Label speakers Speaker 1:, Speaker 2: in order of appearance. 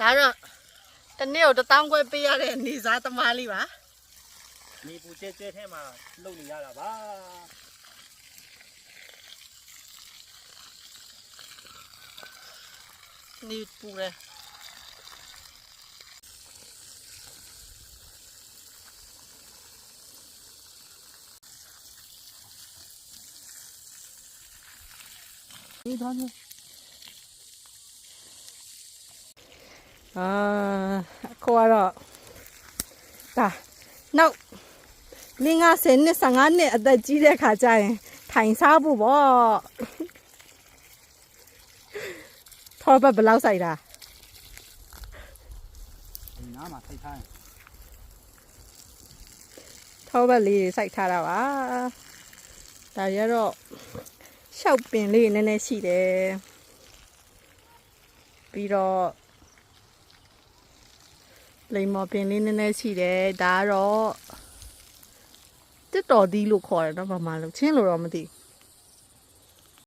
Speaker 1: ဒါတော့တစ်နေ့ကိုတစ်တောင်းခွဲပေးရတဲ့နေစားသမားလေးပါ
Speaker 2: နေပူကျဲကျဲထဲမှာလုံနေရတာပါ
Speaker 1: နေပူတယ်ဒီတော့ အာခေါ်တော့ဒါနောက်လင်း50နှစ်55နှစ်အသက်ကြီးတဲ့ခါကျရင်ထိုင်စားဖို့ပေါ့ထောဘတ်ဘယ်လောက်ဆိုင်တာ
Speaker 2: ဒီနားမှာထိုက်ထားရင်
Speaker 1: ထောဘတ်လေးတွေစိုက်ထားတာပါဒါရတော့ရှောက်ပင်လေးနည်းနည်းရှိတယ်ပြီးတော့ လိမ္မော်ပင်လေးနည်းနည်းရှိတယ်ဒါကတော့တစ်တော်သီးလို့ခေါ်တယ်နော်ဗမာလို့ချင်းလို့တော့မသိဘူး